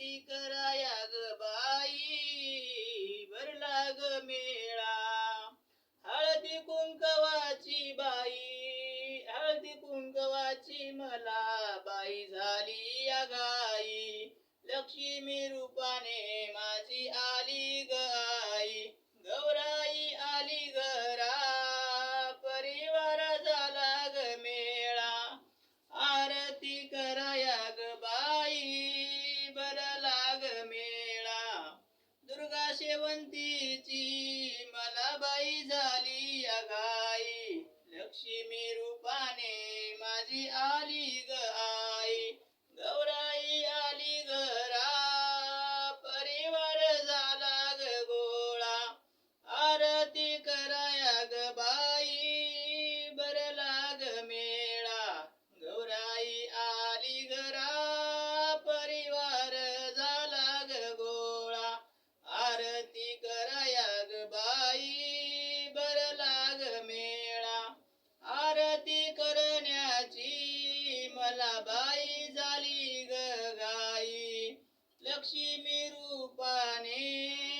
आरती कराया ग बाई भरला ग मेळा. हळदी कुंकवाची बाई हळदी कुंकवाची मला बाई झाली या गाई. लक्ष्मी रूपाने माझी आली राग मेळा. दुर्गा शेवंतीची मला बाई झाली अगाई लक्ष्मी रूपाने माझी आ मला बाई झाली ग गाई. लक्ष्मी रूपाने